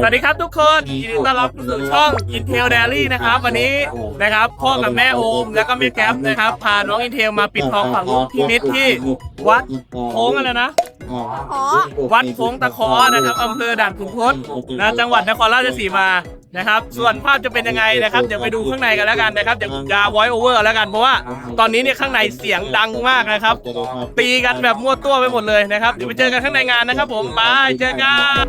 สวัสดีครับทุกคนยินดีต้อนรับสู่ช่อง Intel Diary นะครับ วันนี้นะครับพ่อกับแม่โอมแล้วก็แม่แก๊ปนะครับ พาน้อง Intel มาปิดทองฝังลูกพิมิตที่วัดโค้งอะไรนะวัดโค้งตะเคอนะครับอำเภอด่านขุนทดนะจังหวัดนครราชสีมา นะครับ ส่วนภาพจะเป็นยังไงนะครับ เดี๋ยวไปดูข้างในกันแล้วกันนะครับ เดี๋ยวจะ voice over แล้วกัน เพราะว่าตอนนี้เนี่ยข้างในเสียงดังมากนะครับ ตีกันแบบมั่วตัวไปหมดเลยนะครับ เดี๋ยวไปเจอกันข้างในงานนะครับ ผมบายเจอกัน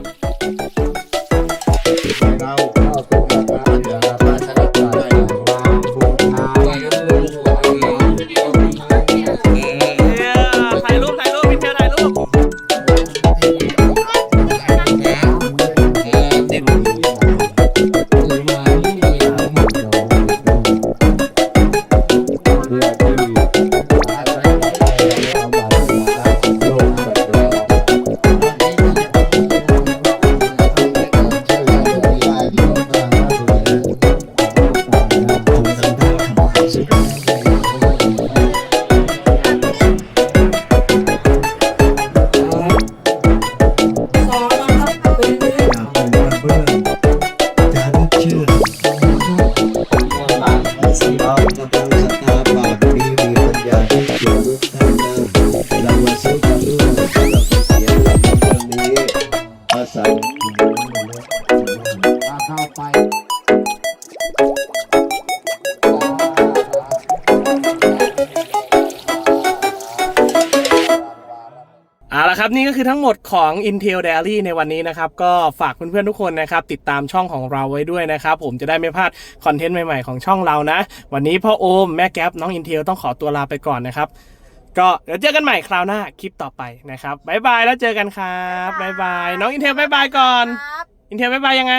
อาศัยเข้าไปเอาละครับนี่ก็คือทั้งหมดของ Intel Diary ในวันนี้นะครับ ก็ฝากเพื่อนๆทุกคนนะครับ ติดตามช่องของเราไว้ด้วยนะครับ ผมจะได้ไม่พลาดคอนเทนต์ใหม่ๆของช่องเรานะ วันนี้พ่อโอมแม่แก๊ปน้อง Intel ต้องขอตัวลาไปก่อนนะครับ ก็เดี๋ยวเจอกันใหม่คราวหน้าคลิปต่อไปนะครับบ๊ายบายแล้วเจอกันครับบ๊ายบายน้อง Intel บ๊ายบายก่อน Intel บ๊ายบายยังไง